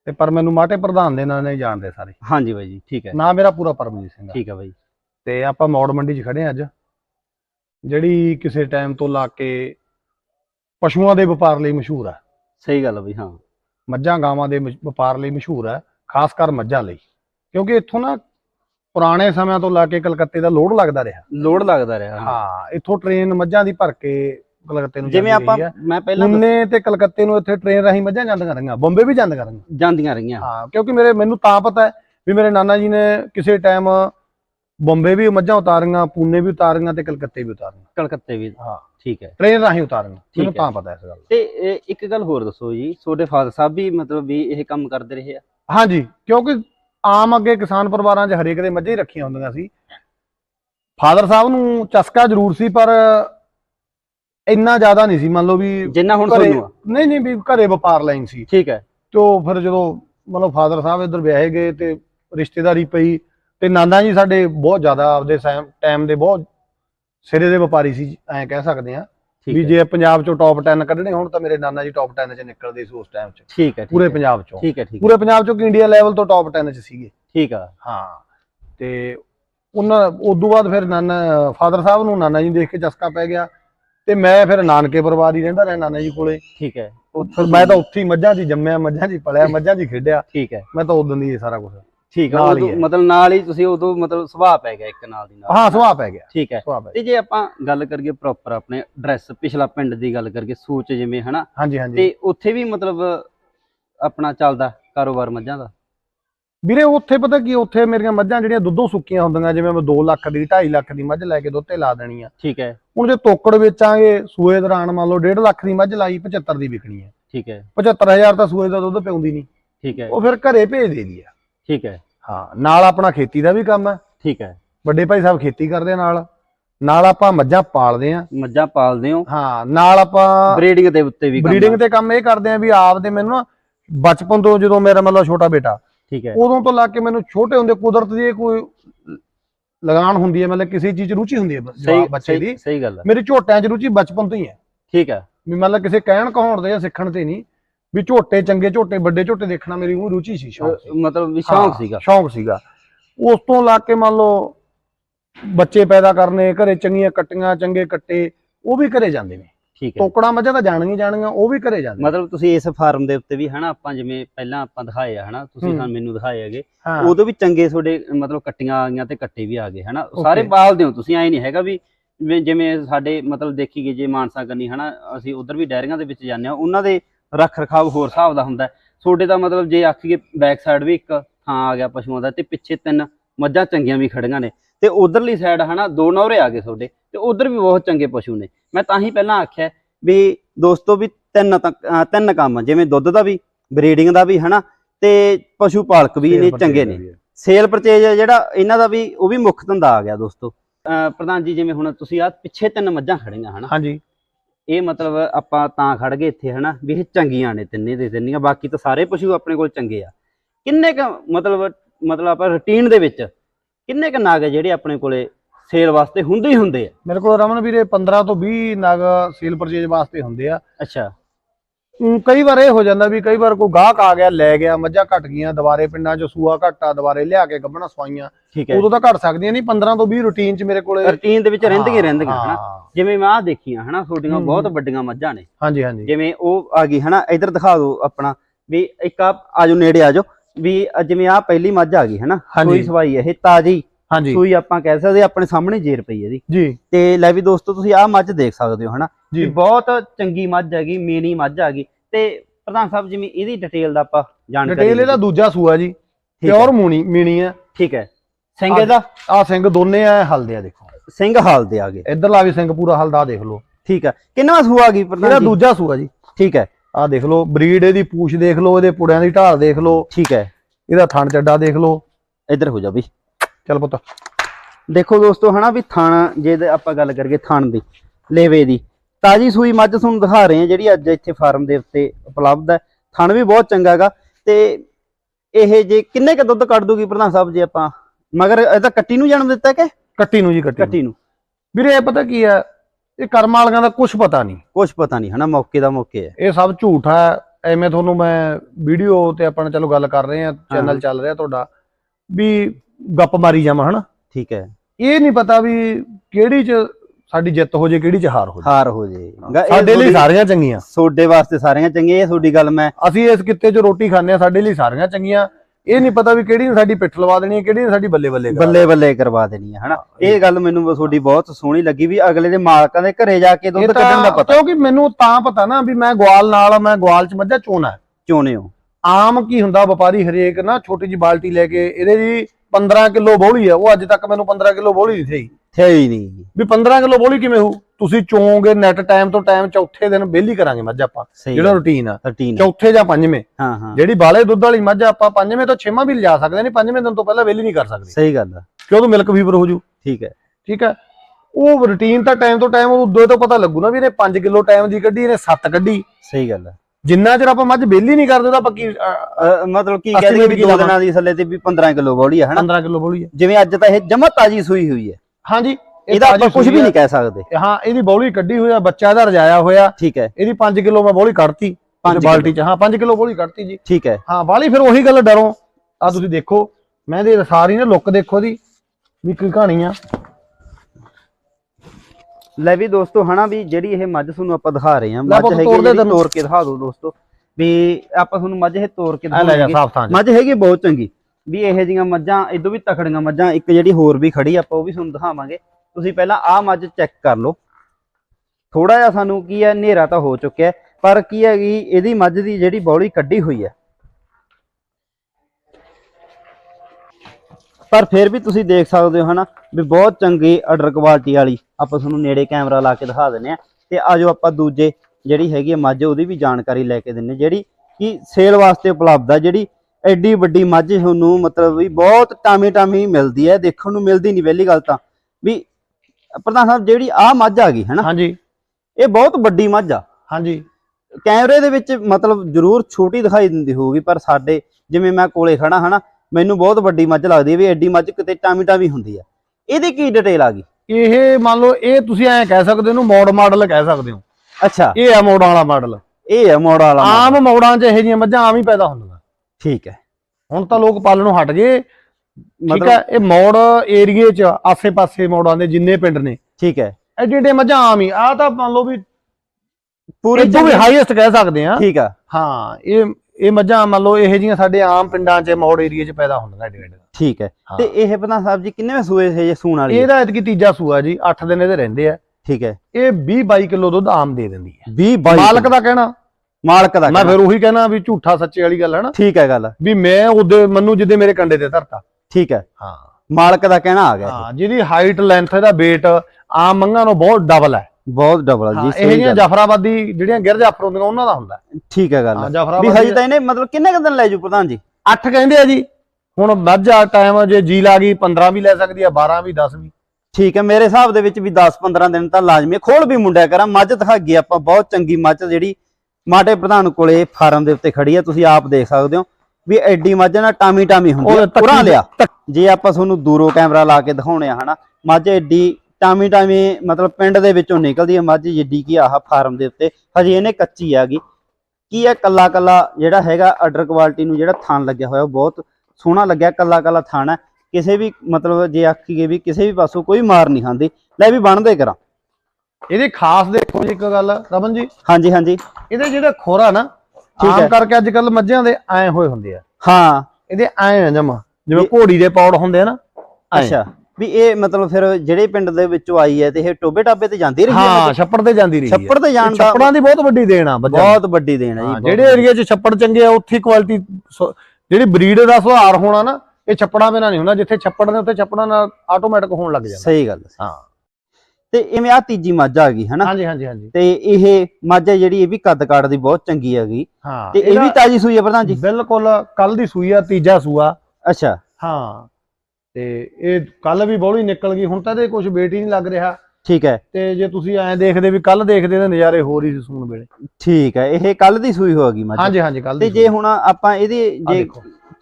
ਤੇ ਪਰ ਮੈਨੂੰ ਮਾਟੇ ਪ੍ਰਧਾਨ ਦੇ ਨਾਲ ਹੀ ਜਾਣਦੇ ਸਾਰੇ।
ਹਾਂਜੀ ਬਾਈ ਜੀ ਠੀਕ ਹੈ।
ਨਾਮ ਮੇਰਾ ਪੂਰਾ ਪਰਮਜੀਤ ਸਿੰਘ
ਠੀਕ ਹੈ ਬਾਈ।
ਤੇ ਆਪਾਂ ਮੌੜ ਮੰਡੀ 'ਚ ਖੜੇ ਹਾਂ ਅੱਜ। ਜਿਹੜੀ ਕਿਸੇ ਟਾਈਮ ਤੋਂ ਲਾ ਕੇ ਪਸ਼ੂਆਂ ਦੇ ਵਪਾਰ ਲਈ ਮਸ਼ਹੂਰ ਹੈ
ਸਹੀ ਗੱਲ ਆ ਬਈ ਹਾਂ।
ਮੱਝਾਂ ਗਾਵਾਂ ਦੇ ਵਪਾਰ ਲਈ ਮਸ਼ਹੂਰ ਹੈ ਖਾਸ ਕਰ ਮੱਝਾਂ ਲਈ। ਕਿਉਂਕਿ ਇੱਥੋਂ ਨਾ ਪੁਰਾਣੇ ਸਮਿਆਂ ਤੋਂ ਲਾ ਕੇ ਕਲਕੱਤੇ ਦਾ ਲੋਡ ਲੱਗਦਾ ਰਿਹਾ।
ਲੋਡ ਲੱਗਦਾ ਰਿਹਾ ਹਾਂ।
ਇੱਥੋਂ ਟ੍ਰੇਨ ਮੱਝਾਂ ਦੀ ਭਰ ਕੇ ਕਲਕੱਤੇ ਨੂੰ
ਜਿਵੇਂ ਆਪਾਂ ਮੈਂ ਪਹਿਲਾਂ
ਪੁਣੇ ਤੇ ਕਲਕੱਤੇ ਨੂੰ ਇੱਥੇ ਟ੍ਰੇਨ ਰਾਹੀਂ ਮੱਝਾਂ ਜਾਂਦੀਆਂ ਰਹੀਆਂ ਬੰਬੇ ਵੀ ਜਾਂਦੀਆਂ ਰਹੀਆਂ
ਜਾਂਦੀਆਂ ਰਹੀਆਂ।
ਹਾਂ ਕਿਉਂਕਿ ਮੇਰੇ ਮੈਨੂੰ ਤਾਂ ਪਤਾ ਹੈ ਵੀ ਮੇਰੇ ਨਾਨਾ ਜੀ ਨੇ ਕਿਸੇ ਟਾਈਮ ਬੰਬੇ ਵੀ ਮੱਝਾਂ ਉਤਾਰੀਆਂ ਪੂਨੇ ਵੀ ਉਤਾਰੀਆਂ ਤੇ ਕਲਕੱਤੇ ਵੀ ਉਤਾਰੀਆਂ।
ਕਲਕੱਤੇ ਵੀ
ਹਾਂ।
ਠੀਕ ਹੈ।
ਟ੍ਰੇਨ ਰਾਹੀਂ ਉਤਾਰੀਆਂ। ਮੈਨੂੰ। ਤਾਂ ਪਤਾ ਇਸ ਗੱਲ।
ਤੇ ਇੱਕ ਗੱਲ ਹੋਰ ਦੱਸੋ ਜੀ ਤੁਹਾਡੇ ਫਾਦਰ ਸਾਹਿਬ ਵੀ ਮਤਲਬ ਵੀ ਇਹ ਕੰਮ ਕਰਦੇ ਰਹੇ ਆ?
ਹਾਂਜੀ ਕਿਉਂਕਿ ਆਮ ਅੱਗੇ ਕਿਸਾਨ ਪਰਿਵਾਰਾਂ 'ਚ ਹਰੇਕ ਦੇ ਮੱਝਾਂ ਹੀ ਰੱਖੀਆਂ ਹੁੰਦੀਆਂ ਸੀ। ਫਾਦਰ ਸਾਹਿਬ ਨੂੰ ਚਸਕਾ ਜ਼ਰੂਰ ਸੀ ਪਰ ਇੰਨਾ ਜ਼ਿਆਦਾ ਨਹੀਂ ਸੀ ਮੰਨ ਲਓ ਵੀ
ਜਿੰਨਾ ਹੁਣ
ਘਰੇ
ਤੁਹਾਨੂੰ ਆ।
ਨਹੀਂ ਨਹੀਂ ਵੀ ਘਰੇ ਵਪਾਰ ਲਾਈਨ ਸੀ।
ਠੀਕ ਹੈ।
ਤੇ ਉਹ ਫਿਰ ਜਦੋਂ ਮਤਲਬ ਫਾਦਰ ਸਾਹਿਬ ਇੱਧਰ ਵਿਆਹੇ ਗਏ ਤੇ ਰਿਸ਼ਤੇਦਾਰੀ ਪਈ ਤੇ ਨਾਨਾ ਜੀ ਸਾਡੇ ਬਹੁਤ ਜ਼ਿਆਦਾ ਆਪਦੇ ਟਾਈਮ ਦੇ ਬਹੁਤ ਸਿਰੇ ਦੇ ਵਪਾਰੀ ਸੀ ਐਂ ਕਹਿ ਸਕਦੇ ਆ
ਠੀਕ
ਵੀ
ਹੈ।
ਜੇ ਪੰਜਾਬ ਚੋਂ ਟੌਪ 10 ਕੱਢਣੇ ਹੋਣ ਤਾਂ ਮੇਰੇ ਨਾਨਾ ਜੀ ਟੌਪ 10 'ਚ ਨਿਕਲਦੇ ਸੀ ਉਸ ਟਾਈਮ 'ਚ।
ਠੀਕ ਹੈ
ਪੂਰੇ ਪੰਜਾਬ ਚੋਂ।
ਠੀਕ ਹੈ ਠੀਕ ਹੈ।
ਪੂਰੇ ਪੰਜਾਬ ਚੋਂ ਕਿ ਇੰਡੀਆ ਲੈਵਲ ਤੋਂ ਟੌਪ 10 'ਚ ਸੀਗੇ।
ਠੀਕ ਆ।
ਹਾਂ। ਤੇ ਉਹਨਾਂ ਉਦੋਂ ਬਾਅਦ ਫਿਰ ਨਾਨਾ ਫਾਦਰ ਸਾਹਿਬ ਨੂੰ ਨਾਨਾ ਜੀ ਨੂੰ ਦੇਖ ਕੇ ਚਸਕਾ ਪੈ ਗਿਆ। ਤੇ ਮੈਂ ਫਿਰ ਨਾਨਕੇ ਪਰਿਵਾਰ ਹੀ ਰਹਿੰਦਾ ਰਿਹਾ ਨਾਨਾ ਜੀ ਕੋਲੇ।
ਠੀਕ ਹੈ।
ਫਿਰ ਮੈਂ ਤਾਂ ਉੱਥੇ ਹੀ ਮੱਝਾਂ ਹੀ ਜੰਮਿਆ ਮੱਝਾਂ ਹੀ ਪਲਿਆ ਮੱਝਾਂ ਹੀ ਖੇਡਿਆ।
ਠੀਕ ਹੈ।
ਮੈਂ ਤਾਂ ਉਦੋਂ ਦੀ ਸਾਰਾ ਕੁਝ
ਠੀਕ ਹੈ। ਮਤਲਬ ਨਾਲ ਹੀ ਤੁਸੀਂ ਉਦੋਂ ਮਤਲਬ ਸੁਭਾਅ ਪੈ ਗਿਆ ਇੱਕ ਨਾਲ ਦੀ ਨਾਲ।
ਹਾਂ ਸੁਭਾਅ ਪੈ ਗਿਆ।
ਠੀਕ ਹੈ। ਤੇ ਜੇ ਆਪਾਂ ਗੱਲ ਕਰੀਏ ਪ੍ਰੋਪਰ ਆਪਣੇ ਐਡਰੈਸ ਪਿਛਲਾ ਪਿੰਡ ਦੀ ਗੱਲ ਕਰੀਏ ਸੋਚ ਜਿਵੇਂ ਹਨਾ?
ਹਾਂਜੀ ਹਾਂਜੀ।
ਤੇ ਉੱਥੇ ਵੀ ਮਤਲਬ ਆਪਣਾ ਚੱਲਦਾ ਕਾਰੋਬਾਰ ਮੱਝਾਂ ਦਾ?
ਵੀਰੇ ਉੱਥੇ ਪਤਾ ਕੀ ਉੱਥੇ ਮੇਰੀਆਂ ਮੱਝਾਂ ਜਿਹੜੀਆਂ ਦੁੱਧੋਂ ਸੁੱਕੀਆਂ ਹੁੰਦੀਆਂ ਜਿਵੇਂ ਮੈਂ 2 ਲੱਖ ਦੀ 2.5 ਲੱਖ ਦੀ ਮੱਝ ਲੈ ਕੇ ਦੁੱਧ ਤੇ ਲਾ ਦੇਣੀ ਆ।
ਠੀਕ ਹੈ।
ਹੁਣ ਜੇ ਤੋਕੜ ਵੇਚਾਂਗੇ ਸੂਏ ਦੌਰਾਨ ਮੰਨ ਲਓ 1.5 ਲੱਖ ਦੀ ਮੱਝ ਲਾਈ 75 ਦੀ ਵਿਕਣੀ ਹੈ
ਠੀਕ ਹੈ।
75000 ਤਾਂ ਸੂਏ ਦਾ ਦੁੱਧ ਪਿਉਂਦੀ ਨਹੀਂ।
ਠੀਕ ਹੈ।
ਉਹ ਫਿਰ ਘਰੇ ਭੇਜ ਦੇਦੀ ਆ।
ਠੀਕ ਹੈ।
ਹਾਂ ਨਾਲ ਆਪਣਾ ਖੇਤੀ ਦਾ ਵੀ ਕੰਮ ਹੈ
ਠੀਕ ਹੈ।
ਵੱਡੇ ਭਾਈ ਸਾਹਿਬ ਖੇਤੀ ਕਰਦੇ ਨਾਲ। ਨਾਲ ਆਪਾਂ ਮੱਝਾਂ ਪਾਲਦੇ ਆ।
ਮੱਝਾਂ ਪਾਲਦੇ ਹੋ।
ਹਾਂ ਨਾਲ ਆਪਾਂ
ਬਰੀਡਿੰਗ ਦੇ ਉੱਤੇ ਵੀ
ਬਰੀਡਿੰਗ। ਤੇ ਕੰਮ ਇਹ ਕਰਦੇ ਆ ਵੀ ਆਪਦੇ ਮੈਨੂੰ ਨਾ ਬਚਪਨ ਤੋਂ ਜਦੋਂ ਮੇਰਾ ਮਤਲਬ ਛੋਟਾ ਬੇਟਾ
ਠੀਕ ਹੈ।
ਉਦੋਂ ਤੋਂ ਲਾ ਕੇ ਮੈਨੂੰ ਛੋਟੇ ਹੁੰਦੇ ਕੁਦਰਤ ਦੀ ਕੋਈ ਲਗਾਨ ਹੁੰਦੀ ਹੈ ਮਤਲਬ ਕਿਸੇ ਚੀਜ਼ 'ਚ ਰੁਚੀ ਹੁੰਦੀ ਹੈ ਬੱਚੇ ਦੀ।
ਸਹੀ ਗੱਲ ਹੈ।
ਮੇਰੀ ਝੋਟਿਆਂ 'ਚ ਰੁਚੀ ਬਚਪਨ ਤੋਂ ਹੀ ਹੈ।
ਠੀਕ ਹੈ।
ਵੀ ਮਤਲਬ ਕਿਸੇ ਕਹਿਣ ਕਹਾਉਣ ਦੇ ਜਾਂ ਸਿੱਖਣ ਤੇ ਨਹੀਂ। ਵੀ ਝੋਟੇ ਚੰਗੇ ਝੋਟੇ ਵੱਡੇ ਝੋਟੇ ਦੇਖਣਾ ਮੇਰੀ ਉਹ ਰੁਚੀ ਸੀ ਸ਼ੌਂਕ
ਮਤਲਬ ਵੀ ਸ਼ੌਂਕ ਸੀਗਾ।
ਸ਼ੌਂਕ ਸੀਗਾ। ਉਸ ਤੋਂ ਲਾ ਕੇ ਮੰਨ ਲਓ ਬੱਚੇ ਪੈਦਾ ਕਰਨੇ ਘਰੇ ਚੰਗੀਆਂ ਕੱਟੀਆਂ ਚੰਗੇ ਕੱਟੇ ਉਹ ਵੀ ਘਰੇ ਜਾਂਦੇ ਨੇ।
ਠੀਕ ਹੈ
ਟੋਕੜਾ ਮੱਝਾਂ ਤਾਂ ਜਾਣਗੀਆਂ ਜਾਣਗੀਆਂ ਉਹ ਵੀ ਘਰੇ ਜਾਂਦੇ।
ਮਤਲਬ ਤੁਸੀਂ ਇਸ ਫਾਰਮ ਦੇ ਉੱਤੇ ਵੀ ਹਨਾ ਆਪਾਂ ਜਿਵੇਂ ਪਹਿਲਾਂ ਆਪਾਂ ਦਿਖਾਏ ਆ ਹਨਾ ਤੁਸੀਂ। ਤਾਂ ਮੈਨੂੰ ਦਿਖਾਏ ਹੈਗੇ ਉਦੋਂ ਵੀ ਚੰਗੇ ਤੁਹਾਡੇ ਮਤਲਬ ਕੱਟੀਆਂ ਆ ਗਈਆਂ ਤੇ ਕੱਟੇ ਵੀ ਆ ਗਏ ਹਨਾ ਸਾਰੇ. ਪਾਲਦੇ ਹੋ ਤੁਸੀਂ ਐ ਨਹੀਂ ਹੈਗਾ ਵੀ ਜਿਵੇਂ- ਸਾਡੇ ਮਤਲਬ ਦੇਖੀ ਗਈ ਜੇ ਮਾਨਸਾ ਕਰਨੀ ਹਨਾ ਅਸੀਂ ਉਧਰ ਵੀ ਡੈਰੀਆਂ ਦੇ ਵਿੱਚ ਜਾਂਦੇ ਆ ਉਹਨਾਂ ਦੇ ਰੱਖ ਰਖਾਵ ਹੋਰ ਹਿਸਾਬ ਦਾ ਹੁੰਦਾ। ਤੁਹਾਡੇ ਦਾ ਮਤਲਬ ਜੇ ਆਖੀਏ ਬੈਕ ਸਾਈਡ ਵੀ ਇੱਕ ਥਾਂ ਆ ਗਿਆ ਪਸ਼ੂਆਂ ਦਾ ਤੇ ਪਿੱਛੇ ਤਿੰਨ ਮੱਝਾਂ ਚੰਗੀਆਂ ਵੀ ਖੜੀਆਂ ਨੇ ਤੇ ਉਧਰਲੀ ਸਾਈਡ ਹਨਾ ਦੋ ਨੌਰੇ ਆ ਗਏ ਤੁਹਾਡੇ ਤੇ ਉਧਰ ਵੀ ਬਹੁਤ ਚੰਗੇ ਪਸ਼ੂ ਨੇ ਮੈਂ ਤਾਂ ਹੀ ਪਹਿਲਾਂ ਆਖਿਆ ਵੀ ਦੋਸਤੋ ਵੀ ਤਿੰਨ ਤਿੰਨ ਕੰਮ ਜਿਵੇਂ ਦੁੱਧ ਦਾ ਵੀ ਬਰੀਡਿੰਗ ਦਾ ਵੀ ਹਨਾ? ਤੇ ਪਸ਼ੂ ਪਾਲਕ ਵੀ ਨੇ ਚੰਗੇ ਨੇ। ਸੇਲ ਪਰਚੇਜ ਜਿਹੜਾ ਇਹਨਾਂ ਦਾ ਵੀ ਉਹ ਵੀ ਮੁੱਖ ਧੰਦਾ ਆ ਗਿਆ ਦੋਸਤੋ। ਪ੍ਰਧਾਨ ਜੀ ਜਿਵੇਂ ਹੁਣ ਤੁਸੀਂ ਆ ਪਿੱਛੇ ਤਿੰਨ ਮੱਝਾਂ ਖੜੀਆਂ ਹਨਾ?
ਹਾਂਜੀ।
ਇਹ ਮਤਲਬ ਆਪਾਂ ਤਾਂ ਖੜ ਗਏ ਇੱਥੇ ਹਨਾ? ਵੀ ਇਹ ਚੰਗੀਆਂ ਨੇ ਤਿੰਨੇ ਦੇ ਤਿੰਨੀਆਂ ਬਾਕੀ ਤਾਂ ਸਾਰੇ ਪਸ਼ੂ ਆਪਣੇ ਕੋਲ ਚੰਗੇ ਆ। ਕਿੰਨੇ ਕ ਮਤਲਬ ਮਤਲਬ ਆਪਾਂ ਰੁਟੀਨ ਦੇ ਵਿੱਚ ਕਿੰਨੇ ਕ ਨਾਗ ਜਿਹੜੇ ਆਪਣੇ ਕੋਲੇ ਸੇਲ ਵਾਸਤੇ ਹੁੰਦੇ ਹੀ ਹੁੰਦੇ ਆ।
ਮੇਰੇ ਕੋਲ ਰਮਨ ਵੀਰੇ 15 ਤੋਂ 20 ਨਗ ਸੇਲ ਪਰਚੇਜ ਵਾਸਤੇ ਹੁੰਦੇ ਆ।
ਅੱਛਾ।
ਕਈ ਵਾਰ ਇਹ ਹੋ ਜਾਂਦਾ ਵੀ ਕਈ ਵਾਰ ਕੋਈ ਗਾਹਕ ਆ ਗਿਆ ਲੈ ਗਿਆ ਮੱਝਾਂ ਘਟ ਗਈਆਂ ਦੁਬਾਰੇ ਪਿੰਡਾਂ 'ਚ ਸੂਆ ਘਟਾ ਦੁਬਾਰੇ ਲਿਆ ਕੇ ਗੱਭਣਾ ਸਵਾਈਆਂ। ਉਦੋਂ ਤਾਂ ਘਟ ਸਕਦੀਆਂ ਨਹੀਂ 15 ਤੋਂ 20 ਰੂਟੀਨ 'ਚ ਮੇਰੇ ਕੋਲੇ
ਰੁਟੀਨ ਦੇ ਵਿੱਚ ਰਹਿੰਦੀਆਂ ਰਹਿੰਦੀਆਂ ਹਨਾ? ਜਿਵੇਂ ਮੈਂ ਆ ਦੇਖੀਆਂ ਹਨਾ?
ਹੂੰ।
ਬਹੁਤ ਵੱਡੀਆਂ ਮੱਝਾਂ ਨੇ।
ਹਾਂਜੀ ਹਾਂਜੀ।
ਜਿਵੇਂ ਉਹ ਆ ਗਈ ਹਨਾ? ਇੱਧਰ ਦਿਖਾ ਦਿਓ ਆਪਣਾ ਵੀ ਇੱਕ ਆ ਆਜੋ ਨੇੜੇ ਆਜੋ ਵੀ ਜਿਵੇਂ ਆ ਪਹਿਲੀ ਮੱਝ ਆ ਗਈ ਹਨਾ। ਸੂਈ ਸਵਾਈ ਇਹ ਤਾਜੀ।
ਹਾਂਜੀ।
ਸੂਈ ਆਪਾਂ ਕਹਿ ਸਕਦੇ ਹਾਂ, ਆਪਣੇ ਸਾਹਮਣੇ ਜੇਰ ਪਈ ਇਹਦੀ।
ਜੀ।
ਤੇ ਲੈ ਵੀ ਦੋਸਤੋ ਤੁਸੀਂ ਆਹ ਮੱਝ ਦੇਖ ਸਕਦੇ ਹੋ ਹਨਾ?
ਜੀ।
ਬਹੁਤ ਚੰਗੀ ਮੱਝ ਹੈਗੀ ਮੀਣੀ ਮੱਝ ਹੈਗੀ ਤੇ ਪ੍ਰਧਾਨ ਸਾਹਿਬ ਜਿਵੇਂ ਇਹਦੀ ਡਿਟੇਲ ਦਾ ਆਪਾਂ ਜਾਣਕਾਰੀ
ਡਿਟੇਲ ਇਹਦਾ ਦੂਜਾ ਸੂਆ ਜੀ
ਹੈ,
ਪਿਓਰ ਮੂਣੀ ਮੀਣੀ ਆ
ਠੀਕ ਹੈ। ਸਿੰਘ ਇਹਦਾ?
ਆ ਸਿੰਘ ਦੋਨੇ ਆ ਹਲਦੇ ਆ ਦੇਖੋ।
ਸਿੰਘ ਹਾਲ ਦੇ ਆ ਗਏ।
ਇੱਧਰਲਾ ਵੀ ਸਿੰਘ ਪੂਰਾ ਹਲਦਾ ਦੇਖ ਲਓ।
ਠੀਕ ਹੈ। ਕਿੰਨਾ ਸੂਆ ਗਈ
ਇਹਦਾ
ਪ੍ਰਧਾਨ ਜੀ?
ਦੂਜਾ ਸੂਆ ਜੀ।
ਠੀਕ ਹੈ।
ਆ ਦੇਖ ਲਓ ਬਰੀਡ ਇਹਦੀ ਪੂਛ ਦੇਖ ਲਓ ਇਹਦੇ ਪੁੜਿਆਂ ਦੀ ਢਾਲ ਦੇਖ ਲਓ।
ਠੀਕ ਹੈ।
ਇਹਦਾ ਥਣ ਚੱਡਾ ਦੇਖ ਲਓ।
ਇੱਧਰ ਹੋ ਜਾ ਵੀ
ਚੱਲ ਪੁੱਤ।
ਦੇਖੋ ਦੋਸਤੋ ਹਨਾ ਵੀ ਥਣ ਜੇ ਆਪਾਂ ਗੱਲ ਕਰੀਏ ਥਣ ਦੀ ਲੇਵੇ ਦੀ ਤਾਜੀ ਸੂਈ ਮੱਝ ਤੁਹਾਨੂੰ ਦਿਖਾ ਰਹੇ ਹਾਂ ਜਿਹੜੀ ਅੱਜ ਇੱਥੇ ਫਾਰਮ ਦੇ ਉੱਤੇ ਉਪਲਬਧ ਹੈ। ਥਣ ਵੀ ਬਹੁਤ ਚੰਗਾ ਹੈਗਾ ਤੇ ਇਹ ਜੇ ਕਿੰਨੇ ਕ ਦੁੱਧ ਕੱਢ ਦੂਗੀ ਪ੍ਰਧਾਨ ਸਾਹਿਬ ਜੇ ਆਪਾਂ? ਮਗਰ ਇਹ ਤਾਂ ਕੱਟੀ ਨੂੰ ਜਨਮ ਦਿੱਤਾ ਕਿ?
ਕੱਟੀ ਨੂੰ ਜੀ ਕੱਟੀ ਨੂੰ। ਵੀਰੇ ਇਹ ਪਤਾ ਕੀ ਆ ਇਹ ਕਰਮ ਵਾਲੀਆਂ ਦਾ ਕੁਝ ਪਤਾ ਨਹੀਂ।
ਕੁਝ ਪਤਾ ਨਹੀਂ ਹਨਾ ਮੌਕੇ ਦਾ ਮੌਕੇ ਹੈ।
ਇਹ ਸਭ ਝੂਠ ਹੈ। ਐਵੇਂ ਤੁਹਾਨੂੰ ਮੈਂ ਵੀਡੀਓ ਤੇ ਆਪਾਂ ਚਲੋ ਗੱਲ ਕਰ ਰਹੇ ਆ। ਚੈਨਲ ਚੱਲ ਰਿਹਾ ਤੁਹਾਡਾ। ਵੀ ਗੱਪ ਮਾਰੀ ਜਾਵਾਂ ਹਨਾ?
ਠੀਕ ਹੈ।
ਇਹ ਨਹੀਂ ਪਤਾ ਵੀ ਕਿਹੜੀ ਚ ਸਾਡੀ ਜਿੱਤ ਹੋ ਜੇ ਕਿਹੜੀ ਚ ਹਾਰ ਹੋ ਜੇ।
ਹਾਰ ਹੋ ਜੇ।
ਸਾਡੇ ਲਈ ਸਾਰੀਆਂ ਚੰਗੀਆਂ।
ਤੁਹਾਡੇ ਵਾਸਤੇ ਸਾਰੀਆਂ ਚੰਗੀਆਂ ਇਹ ਤੁਹਾਡੀ ਗੱਲ ਮੈਂ
ਅਸੀਂ ਇਸ ਕਿੱਤੇ 'ਚ ਰੋਟੀ ਖਾਂਦੇ ਆ ਸਾਡੇ ਲਈ ਸਾਰੀਆਂ ਚੰਗੀਆਂ। ਇਹ ਨਹੀਂ ਪਤਾ ਵੀ ਕਿਹੜੀ ਨੇ ਸਾਡੀ ਪਿੱਠ ਲਵਾ ਦੇਣੀ ਹੈ ਕਿਹੜੀ ਨੇ ਸਾਡੀ ਬੱਲੇ ਬੱਲੇ
ਬੱਲੇ ਬੱਲੇ ਕਰਵਾ ਦੇਣੀ ਹੈ ਹਨਾ? ਇਹ ਗੱਲ ਮੈਨੂੰ ਤੁਹਾਡੀ ਬਹੁਤ ਸੋਹਣੀ ਲੱਗੀ ਵੀ ਅਗਲੇ ਦੇ ਮਾਲਕਾਂ ਦੇ ਘਰੇ ਜਾ ਕੇ ਦੁੱਧ ਕੱਢਣ ਦਾ ਪਤਾ।
ਕਿਉਂਕਿ ਮੈਨੂੰ ਤਾਂ ਪਤਾ ਨਾ ਵੀ ਮੈਂ ਗਵਾਲ ਨਾਲ ਮੈਂ ਗਵਾਲ 'ਚ ਮੱਝਾਂ ਚੋਣਾ।
ਚੋਣੇ ਹੋ।
ਆਮ ਕੀ ਹੁੰਦਾ ਵਪਾਰੀ ਹਰੇਕ ਨਾ ਛੋਟੀ ਜੀ ਬਾਲਟੀ ਲੈ ਕੇ ਇਹਦੇ ਜੀ 15 ਕਿਲੋ ਬੋਲੀ ਆ ਉਹ ਅੱਜ ਤੱਕ ਮੈਨੂੰ 15 ਕਿਲੋ ਬੋਲੀ ਨਹੀਂ ਥਈ।
ਥੇ ਹੀ ਨਹੀਂ।
ਵੀ 15 ਕਿਲੋ ਬੋਲੀ ਕਿਵੇਂ ਹੋਊ? ਤੁਸੀਂ ਚੋਗੇ ਨੈਟ ਟਾਈਮ ਤੋਂ ਟਾਈਮ ਚੌਥੇ ਦਿਨ ਬੇਲੀ ਕਰਾਂਗੇ ਮੱਝ ਆਪਾਂ
ਸਹੀ
ਜਿਹੜਾ ਰੁਟੀਨ ਆ।
ਰੁਟੀਨ
ਚੌਥੇ ਜਾਂ ਪੰਜਵੇਂ।
ਹਾਂ ਹਾਂ।
ਜਿਹੜੀ ਬਾਲੇ ਦੁੱਧ ਵਾਲੀ ਮੱਝ ਆਪਾਂ ਪੰਜਵੇਂ ਤੋਂ ਛੇਵਾਂ ਵੀ ਲਿਜਾ ਸਕਦੇ ਨਹੀਂ ਪੰਜਵੇਂ ਦਿਨ ਤੋਂ ਪਹਿਲਾਂ ਵੇਲੀ ਨਹੀਂ ਕਰ ਸਕਦੇ।
ਸਹੀ ਗੱਲ ਆ।
ਕਿਉਂ ਉਹ ਮਿਲਕ ਫੀਵਰ ਹੋ ਜੂ?
ਠੀਕ ਹੈ।
ਠੀਕ ਹੈ ਉਹ ਰੁਟੀਨ ਤਾਂ ਟਾਈਮ ਤੋਂ ਟਾਈਮ ਉਦੋਂ ਤੋਂ ਪਤਾ ਲੱਗੂ ਨਾ ਵੀ ਇਹਨੇ 5 ਕਿਲੋ ਟਾਈਮ ਦੀ ਕੱਢੀ ਇਹਨੇ 7 ਕੱਢੀ।
ਸਹੀ ਗੱਲ ਆ।
ਜਿੰਨਾ ਚਿਰ ਆਪਾਂ ਮੱਝ ਬੇਲੀ ਨਹੀਂ ਕਰਦੇ ਤਾਂ ਪੱਕੀ
ਮਤਲਬ ਕੀ
ਅਸੀਂ
ਕਹਿੰਦੇ
ਵੀ
ਦੋ? ਦਿਨਾਂ ਦੀ ਥੱਲੇ ਤੇ ਵੀ 15 ਕਿਲੋ ਬੋਲੀ ਆ ਹਨਾ?
15 ਕਿਲੋ ਬੋਲੀ ਹੈ
ਜਿਵੇਂ ਅੱਜ ਤਾਂ ਇਹ ਜਮਾ ਤਾਜੀ ਸੂਈ ਹੋਈ ਹੈ।
ਹਾਂਜੀ ਇਹ
ਇਹਦਾ ਆਪਾਂ
ਤਾਜ਼ੀ
ਕੁਝ
ਸੂਈ
ਵੀ। ਨਹੀਂ ਕਹਿ ਸਕਦੇ।
ਹਾਂ ਇਹਦੀ ਬੋਲੀ ਕੱਢੀ ਹੋਈ ਆ ਬੱਚਾ ਇਹਦਾ ਰਜਾਇਆ ਹੋਇਆ।
ਠੀਕ ਹੈ।
ਇਹਦੀ 5 ਕਿਲੋ ਮੈਂ ਬੋਲੀ ਕੱਢਤੀ
ਪੰਜ
ਉਹਦੇ ਬਾਲਟੀ ਚ। ਹਾਂ 5 ਕਿਲੋ ਬੋਲੀ ਕੱਢਤੀ ਜੀ।
ਠੀਕ ਹੈ।
ਹਾਂ ਬਾਲੀ ਫਿਰ ਉਹੀ ਗੱਲ ਡਰੋ। ਆ ਤੁਸੀਂ ਦੇਖੋ ਮੈਂ ਇਹਦੀ ਸਾਰੀ ਨਾ ਲੁੱਕ ਦੇਖੋ ਦੀ ਵੀ ਕੀ ਕਹਾਣੀ ਆ।
ਲੈ ਵੀ ਦੋਸਤੋ ਹਨਾ ਵੀ ਜਿਹੜੀ ਇਹ ਮੱਝ ਤੁਹਾਨੂੰ ਆਪਾਂ ਦਿਖਾ ਰਹੇ ਹਾਂ ਮੱਝ ਹੈਗੀ ਜਿਹੜੀ। ਤੋੜ ਕੇ ਦਿਖਾ ਦਿਓ ਦੋਸਤੋ। ਵੀ ਆਪਾਂ ਤੁਹਾਨੂੰ ਮੱਝ ਇਹ ਤੋੜ ਕੇ ਦਿਖਾਵਾਂਗੇ। ਮੱਝ ਹੈਗੀ ਬਹੁਤ ਚੰਗੀ। ਵੀ ਇਹੋ ਜੀਆਂ ਮੱਝਾਂ ਇਦੋਂ ਵੀ ਤਕੜੀਆਂ ਮੱਝਾਂ ਇੱਕ ਜਿਹੜੀ ਹੋਰ ਵੀ ਖੜੀ ਆਪਾਂ ਉਹ ਵੀ ਤੁਹਾਨੂੰ ਦਿਖਾਵਾਂਗੇ। ਤੁਸੀਂ ਪਹਿਲਾਂ ਆਹ ਮੱਝ ਚੈੱਕ ਕਰ ਲਓ। ਥੋੜਾ ਜਿਹਾ ਸਾਨੂੰ ਕੀ ਹੈ ਹਨੇਰਾ ਤਾਂ ਹੋ ਚੁੱਕਿਆ ਪਰ ਕੀ ਹੈਗੀ ਇਹਦੀ ਮੱਝ ਦੀ ਜਿਹੜੀ ਬੌਲੀ ਕੱਢੀ ਹੋਈ ਹੈ। ਪਰ ਫਿਰ ਵੀ ਤੁਸੀਂ ਦੇਖ ਸਕਦੇ ਹੋ ਹਨਾ ਵੀ ਬਹੁਤ ਚੰਗੀ ਆਰਡਰ ਕੁਆਲਿਟੀ ਵਾਲੀ ਆਪਾਂ ਤੁਹਾਨੂੰ ਨੇੜੇ ਕੈਮਰਾ ਲਾ ਕੇ ਦਿਖਾ ਦਿੰਨੇ ਆ ਤੇ ਆਜੋ ਆਪਾਂ ਦੂਜੇ ਜਿਹੜੀ ਹੈਗੀ ਮੱਝ ਉਹਦੀ ਵੀ ਜਾਣਕਾਰੀ ਲੈ ਕੇ ਦਿੰਨੇ ਜਿਹੜੀ ਕਿ ਸੇਲ ਵਾਸਤੇ ਉਪਲਬਧ ਆ ਜਿਹੜੀ ਐਡੀ ਵੱਡੀ ਮੱਝ ਤੁਹਾਨੂੰ ਮਤਲਬ ਵੀ ਬਹੁਤ ਟਾਮੀ ਟਾਮੀ ਮਿਲਦੀ ਹੈ। ਦੇਖਣ ਨੂੰ ਮਿਲਦੀ ਨਹੀਂ ਪਹਿਲੀ ਗੱਲ ਤਾਂ। ਵੀ ਪ੍ਰਧਾਨ ਸਾਹਿਬ ਜਿਹੜੀ ਆ ਮੱਝ ਆ ਗਈ ਹਨਾ?
ਹਾਂਜੀ।
ਇਹ ਬਹੁਤ ਵੱਡੀ ਮੱਝ ਆ।
ਹਾਂਜੀ।
ਕੈਮਰੇ ਦੇ ਵਿੱਚ ਮਤਲਬ ਜ਼ਰੂਰ ਛੋਟੀ ਦਿਖਾਈ ਦਿੰਦੀ ਹੋਊਗੀ ਪਰ ਸਾਡੇ ਜਿਵੇਂ ਮੈਂ ਕੋਲੇ ਖੜਾ ਹਨਾ? ਮੈਨੂੰ ਬਹੁਤ ਵੱਡੀ ਮੱਝ ਲੱਗਦੀ ਹੈ ਵੀ ਐਡੀ ਮੱਝ ਕਿਤੇ ਟਾਮੀ ਟਾਮੀ ਹੁੰਦੀ ਆ ਇਹਦੀ ਕੀ ਡਿਟੇਲ ਆ ਗਈ?
ਇਹ ਮੰਨ ਲਓ ਇਹ ਤੁਸੀਂ ਐਂ ਕਹਿ ਸਕਦੇ ਹੋ ਇਹਨੂੰ ਮੋੜ ਮਾਡਲ ਕਹਿ ਸਕਦੇ ਹੋ।
ਅੱਛਾ।
ਇਹ ਆ ਮੋੜਾਂ ਵਾਲਾ ਮਾਡਲ।
ਇਹ ਹੈ ਮੋੜਾ ਵਾਲਾ।
ਆਮ ਮੋੜਾਂ 'ਚ ਇਹੋ ਜਿਹੀਆਂ ਮੱਝਾਂ ਆਮ ਹੀ ਪੈਦਾ ਹੁੰਦੀਆਂ।
ਠੀਕ ਹੈ।
ਹੁਣ ਤਾਂ ਲੋਕ ਪਾਲਣੋਂ ਹਟ ਗਏ। ਠੀਕ ਹੈ ਇਹ ਮੋੜ ਏਰੀਏ 'ਚ ਆਸੇ-ਪਾਸੇ ਮੋੜਾਂ ਦੇ ਜਿੰਨੇ ਪਿੰਡ ਨੇ।
ਠੀਕ ਹੈ।
ਐਡੇ ਐਡੇ ਮੱਝਾਂ ਆਮ ਹੀ। ਆ ਤਾਂ ਮੰਨ ਲਓ ਵੀ
ਪੂਰੇ
ਇਹ ਤੋਂ ਵੀ ਹਾਈਐਸਟ ਕਹਿ ਸਕਦੇ ਆ
ਠੀਕ ਆ।
ਹਾਂ ਇਹ ਇਹ ਮੱਝਾਂ ਮੰਨ ਲਓ ਇਹੋ ਜਿਹੀਆਂ ਸਾਡੇ ਆਮ ਪਿੰਡਾਂ 'ਚ ਮੋੜ ਏਰੀਏ 'ਚ ਪੈਦਾ ਹੁੰਦੀਆਂ ਐਡੇ ਐਡੇ
ਠੀਕ ਹੈ।
ਹਾਂ।
ਤੇ ਇਹ ਪ੍ਰਧਾਨ ਸਾਹਿਬ ਜੀ ਕਿੰਨੇ ਸੂਏ ਹੈ ਜੇ ਸੂਣ ਵਾਲੀ ਹੈ?
ਇਹਦਾ ਇਤਕੀ ਤੀਜਾ ਸੂਆ ਜੀ 8 ਦਿਨ ਇਹਦੇ ਰਹਿੰਦੇ ਆ।
ਠੀਕ ਹੈ।
ਇਹ 20 22 ਕਿਲੋ ਦੁੱਧ ਆਮ ਦੇ ਦਿੰਦੀ ਹੈ।
20 22
ਮਾਲਕ ਦਾ ਕਹਿਣਾ।
ਮਾਲਕ ਦਾ
ਮੈਂ। ਫਿਰ ਉਹੀ ਕਹਿਣਾ ਵੀ ਝੂਠਾ ਸੱਚੇ ਵਾਲੀ ਗੱਲ ਹੈ ਨਾ।
ਠੀਕ ਹੈ ਗੱਲ।
ਵੀ ਮੈਂ ਉਹਦੇ ਮੈਨੂੰ ਜਿੱਦੇ ਮੇਰੇ ਕੰਡੇ ਤੇ ਧਰਤਾ।
ਠੀਕ ਹੈ।
ਹਾਂ।
ਮਾਲਕ ਦਾ ਕਹਿਣਾ ਆ ਗਿਆ।
ਹਾਂ ਜਿਹਦੀ ਹਾਈਟ ਲੈਂਥ ਇਹਦਾ weight ਆਮ ਮੰਗਾਂ ਨੂੰ ਬਹੁਤ ਡਬਲ ਹੈ।
ਬਹੁਤ ਡਬਲ
ਹਾਂ,
ਜੀ
ਇਹ ਜਿਹੜੀਆਂ ਜਾਫਰਾਬਾਦੀ ਜਿਹੜੀਆਂ ਗਿਰ ਜਾਫਰ ਹੁੰਦੀਆਂ ਉਹਨਾਂ ਦਾ ਹੁੰਦਾ।
ਠੀਕ ਹੈ ਗੱਲ ਵੀ ਹਜੇ ਤਾਂ ਇਹਨੇ ਮਤਲਬ ਕਿੰਨੇ ਕੁ ਦਿਨ ਲੈ ਜੂ ਪ੍ਰਧਾਨ ਜੀ?
ਅੱਠ ਕਹਿੰਦੇ ਆ ਜੀ। ਹੁਣ ਆ ਟਾਈਮ ਜੇ ਜੀ ਲਾ ਗਈ 15 ਵੀ ਲੈ ਸਕਦੀ ਆ 12 ਵੀ 10 ਵੀ।
ਠੀਕ ਹੈ ਮੇਰੇ ਹਿਸਾਬ ਦੇ ਵਿੱਚ ਵੀ 10-15 ਦਿਨ ਤਾਂ ਲਾਜ਼ਮੀ। ਖੋਲ ਵੀ ਮੁੰਡਿਆ ਕਰਾਂ ਮੱਝ ਦਿਖਾ ਗਈ ਆਪਾਂ ਬਹੁਤ ਚੰਗੀ ਮੱਝ ਜਿਹੜੀ ਮਾਟੇ ਪ੍ਰਧਾਨ ਕੋਲੇ ਫਾਰਮ ਦੇ ਉੱਤੇ ਖੜੀ ਹੈ ਤੁਸੀਂ ਆਪ ਦੇਖ ਸਕਦੇ ਹੋ। ਵੀ ਐਡੀ ਮੱਝ ਨਾ ਟਾਮੀ ਟਾਮੀ ਹੁੰਦੀ ਹੈ ਪੁਰਾ ਲਿਆ। ਜੇ ਆਪਾਂ ਤੁਹਾਨੂੰ ਦੂਰੋਂ ਕੈਮਰਾ ਲਾ ਕੇ ਦਿਖਾਉਣੇ ਆ ਹਨਾ ਮੱਝ ਐਡੀ ਟਾਮੀ ਟਾਮੀ ਮਤਲਬ ਪਿੰਡ ਦੇ ਵਿੱਚੋਂ ਨਿਕਲਦੀ ਹੈ ਮੱਝ ਜਿੱਡੀ ਕੀ ਆਹ ਫਾਰਮ ਦੇ ਉੱਤੇ। ਹਜੇ ਇਹਨੇ ਕੱਚੀ ਹੈਗੀ। ਕੀ ਹੈ? ਕੱਲਾ ਕੱਲਾ ਜਿਹੜਾ ਹੈਗਾ ਆਰਡਰ ਕੁਆਲਿਟੀ ਨੂੰ ਜਿਹੜਾ ਥਣ ਲੱਗਿਆ ਹੋਇਆ ਬਹੁਤ ਸੋਹਣਾ ਲੱਗਿਆ ਕੱਲਾ ਕੱਲਾ ਥਣ ਹੈ। ਕਿਸੇ ਵੀ ਮਤਲਬ ਜੇ ਆਖੀਏ ਵੀ ਕਿਸੇ ਵੀ ਪਾਸੋਂ ਕੋਈ ਮਾਰ ਨਹੀਂ ਖਾਂਦੀ। ਲੈ ਵੀ ਬਣਦੇ ਕਰਾਂ।
ਇਹਦੇ ਖਾਸ ਦੇਖੋ ਜੀ ਇੱਕ ਗੱਲ ਰਮਨ ਜੀ।
ਹਾਂਜੀ ਹਾਂਜੀ।
ਇਹਦੇ ਜਿਹੜੇ ਖੋਰਾ ਨਾ। ਆਮ ਕਰਕੇ ਅੱਜ ਕੱਲ ਮੱਝਾਂ ਦੇ ਐ ਹੋਏ ਹੁੰਦੇ ਆ।
ਹਾਂ।
ਇਹਦੇ ਐ ਆ ਜਮਾ। ਜਿਵੇਂ ਘੋੜੀ ਦੇ ਪੌੜ ਹੁੰਦੇ ਆ ਨਾ।
ਅੱਛਾ। ਵੀ ਇਹ ਮਤਲਬ ਫਿਰ ਜਿਹੜੇ ਪਿੰਡ ਦੇ ਵਿੱਚੋਂ ਆਈ ਹੈ ਤੇ ਇਹ ਟੋਬੇ ਟਾਬੇ ਤੇ ਜਾਂਦੀ ਰਹੀ ਹੈ
ਹਾਂ ਛੱਪੜ ਤੇ ਜਾਂਦੀ ਰਹੀ ਹੈ।
ਛੱਪੜ ਤੇ ਜਾਣ ਦਾ
ਛੱਪੜਾਂ ਦੀ ਬਹੁਤ ਵੱਡੀ ਦੇਣ ਆ
ਬਹੁਤ ਵੱਡੀ ਦੇਣ ਹੈ ਜੀ
ਜਿਹੜੇ ਏਰੀਆ 'ਚ ਛੱਪੜ ਚੰਗੇ ਆ ਉੱਥੇ ਕੁਆਲਿਟੀ ਜਿਹੜੀ ਬਰੀਡ ਦਾ ਸੁਧਾਰ ਹੋਣਾ ਨਾ ਇਹ ਛੱਪੜਾਂ ਬਿਨਾਂ ਨਹੀਂ ਹੁੰਦਾ। ਜਿੱਥੇ ਛੱਪੜ ਨੇ ਉੱਥੇ ਛੱਪੜਾਂ ਨਾਲ ਆਟੋਮੈਟਿਕ ਹੋਣ ਲੱਗ ਜਾਂਦਾ।
ਸਹੀ ਗੱਲ ਹੈ। ਤੇ ਇਵੇਂ ਆ ਤੀਜੀ ਮੱਝ ਆ ਗਈ ਹਨਾ?
ਹਾਂਜੀ ਹਾਂਜੀ ਹਾਂਜੀ।
ਤੇ ਇਹ ਮੱਝ ਹੈ ਜਿਹੜੀ ਇਹ ਵੀ ਕੱਦ ਕਾੜ ਦੀ ਬਹੁਤ ਚੰਗੀ ਹੈਗੀ।
ਹਾਂ
ਤੇ ਇਹ ਵੀ ਤਾਜੀ ਸੂਈ ਹੈ ਪ੍ਰਧਾਨ ਜੀ?
ਬਿਲਕੁਲ ਕੱਲ ਦੀ ਸੂਈ ਆ ਤੀਜਾ ਸੂਆ।
ਅੱਛਾ।
ਹਾਂ। ਤੇ ਇਹ ਕੱਲ ਵੀ ਬੋਲੀ ਨਿਕਲ ਗਈ ਹੁਣ ਤਾਂ ਇਹਦੇ ਕੁਝ weight ਹੀ ਨਹੀਂ ਲੱਗ ਰਿਹਾ।
ਠੀਕ ਹੈ।
ਤੇ ਜੇ ਤੁਸੀਂ ਐਂ ਦੇਖਦੇ ਵੀ ਕੱਲ ਦੇਖਦੇ ਤਾਂ ਨਜ਼ਾਰੇ ਹੋਰ ਹੀ ਸੀ ਸੂਣ ਵੇਲੇ।
ਠੀਕ ਹੈ ਇਹ ਕੱਲ ਦੀ ਸੂਈ ਹੋਗੀ ਮੱਝ
ਹਾਂਜੀ ਹਾਂਜੀ ਕੱਲ
ਤੇ ਜੇ ਹੁਣ ਆਪਾਂ ਇਹਦੀ ਜੇ